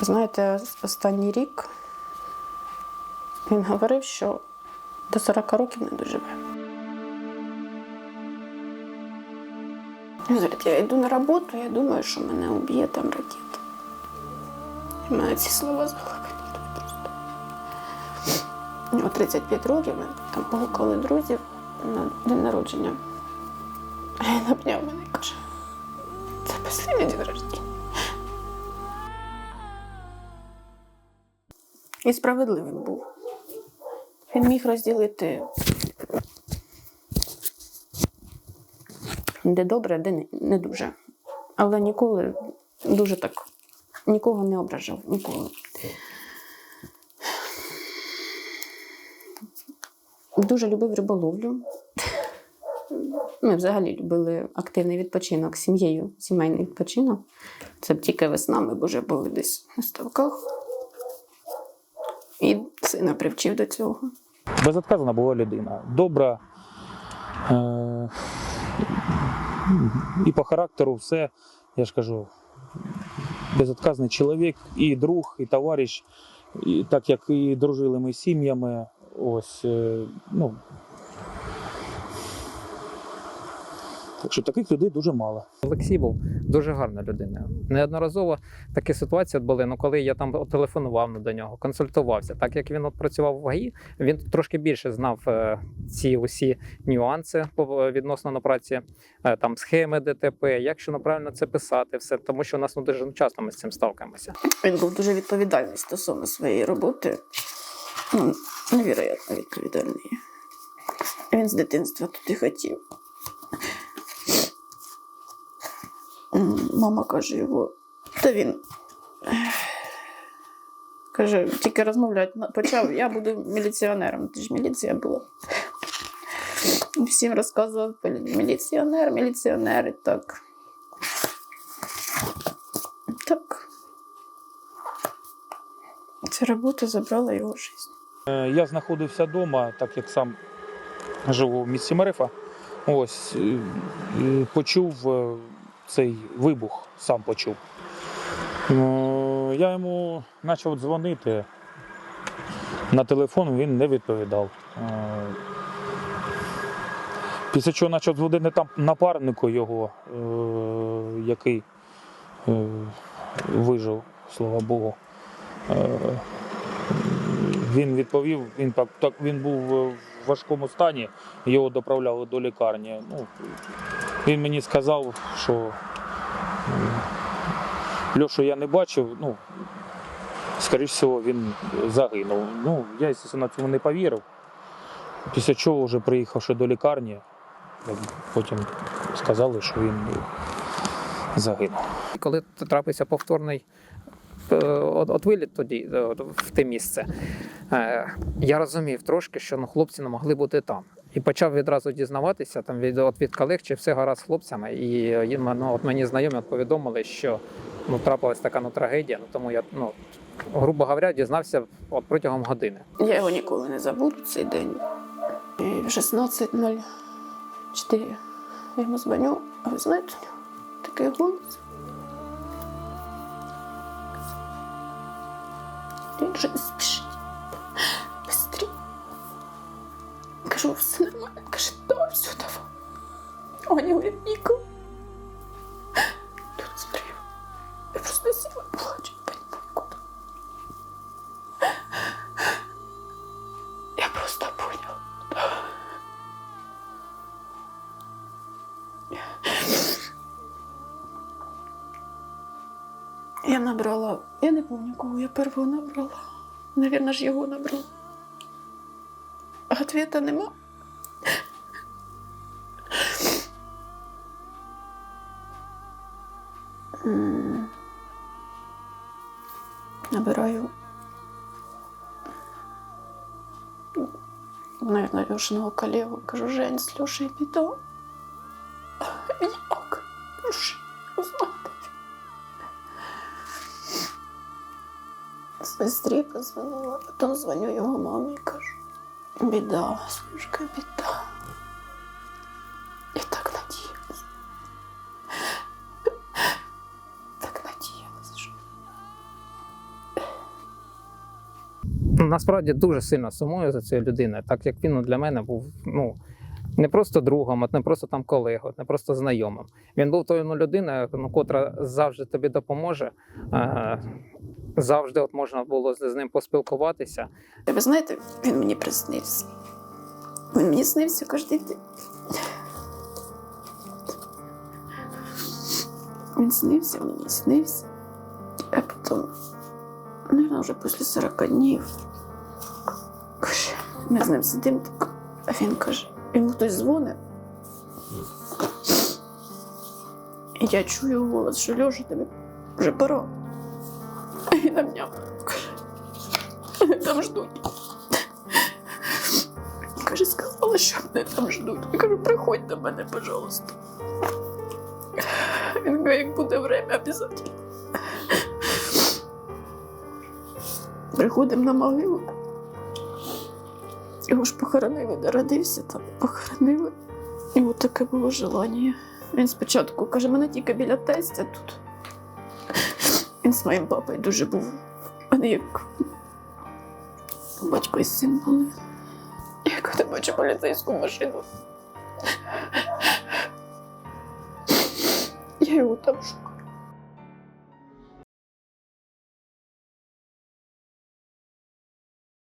Знаєте, останній рік він говорив, що до 40 років не доживе. Я йду на роботу, я думаю, що мене уб'є там ракета. І мене ці слова заглибили просто. У 35 років, там погукали друзів на день народження. А він обняв мене і каже, це останній день рождення. І справедливим був. Він міг розділити де добре, де не, дуже. Але ніколи дуже так нікого не ображав, ніколи. Дуже любив риболовлю. Ми взагалі любили активний відпочинок з сім'єю, сімейний відпочинок. Це б тільки весна, ми б вже були десь на ставках. І сина привчив до цього. Безотказна була людина. Добра. Е- і по характеру все, я ж кажу, безотказний чоловік, і друг, і товариш, і так як і дружили ми сім'ями. Ось, е, ну. Так що таких людей дуже мало. Олексій був дуже гарна людина. Неодноразово такі ситуації були. Ну, коли я там телефонував до нього, консультувався. Так як він от працював в ГАІ, він трошки більше знав е, ці усі нюанси відносно на праці, е, там схеми ДТП, як що правильно це писати, все тому, що у нас ну, дуже часто ми з цим сталкаємося. Він був дуже відповідальний стосовно своєї роботи. Ну, невероятно відповідальний. Він з дитинства туди хотів. Мама каже його, та він каже, тільки розмовляти почав, я буду міліціонером. Ти ж міліція була. Всім розказував міліціонер, міліціонер і так. Так. Ця робота забрала його життя. Е, Я знаходився вдома, так як сам живу в місті Марифа. Ось е, е, почув цей вибух, сам почув. Е, Я йому почав дзвонити на телефон, він не відповідав. Е, Після чого почав дзвонити там напарнику його, е, який е, вижив, слава Богу. Він відповів, він так, так він був в важкому стані, його доправляли до лікарні. Ну, він мені сказав, що Льошу я не бачив, ну, скоріш всього, він загинув. Ну, я, звісно, цьому не повірив. Після чого, вже приїхавши до лікарні, потім сказали, що він загинув. Коли трапився повторний е, от, виліт тоді е, в те місце, е, я розумів трошки, що ну, хлопці не могли бути там. І почав відразу дізнаватися там від, от, від колег, чи все гаразд з хлопцями. І ну, от мені знайомі от повідомили, що ну, трапилась така ну, трагедія. Ну, тому я, ну, грубо говоря, дізнався от протягом години. Я його ніколи не забуду цей день. І в 16.04 я йому дзвоню, а ви знаєте, такий голос. Він вже спішить. Каже, да, все, давай. Аня говорить, Тут збрив. Я просто сіла плачу, не понімаю, куди. Я просто понял. Я набрала, я не пам'ятаю, кого я первого набрала. Навірно ж його набрала. Ответа нема. Набираю наверное, Лешиного коллегу. Кажу, Жень, с Лешей беда. Як? Леша, узнати. Сестрі позвонила, потім дзвоню його мамі і кажу, біда, Слушка, біда. насправді дуже сильно сумую за цією людиною, так як він ну, для мене був ну, не просто другом, от не просто там колегою, не просто знайомим. Він був тою ну, людиною, ну, котра завжди тобі допоможе. Е, завжди от можна було з ним поспілкуватися. Ви знаєте, він мені приснився. Він мені снився кожен день. Він снився мені, снився. А потім, наверное, вже після 40 днів. Ми з ним сидимо, так, а він каже, йому хтось дзвонить. Я чую голос, що Льоша тобі вже пора. А він обняв. «Мене там ждуть. Каже, сказали, що мене там ждуть. Я кажу, приходь до мене, пожалуйста. Він каже, як буде время, обов'язково. Приходимо на могилу. Його ж похоронили, де родився там, похоронили. От таке було желання. Він спочатку каже, мене тільки біля тестя тут. Він з моїм папою дуже був. Вони як батько і син були. Я коли бачу поліцейську машину. Я його там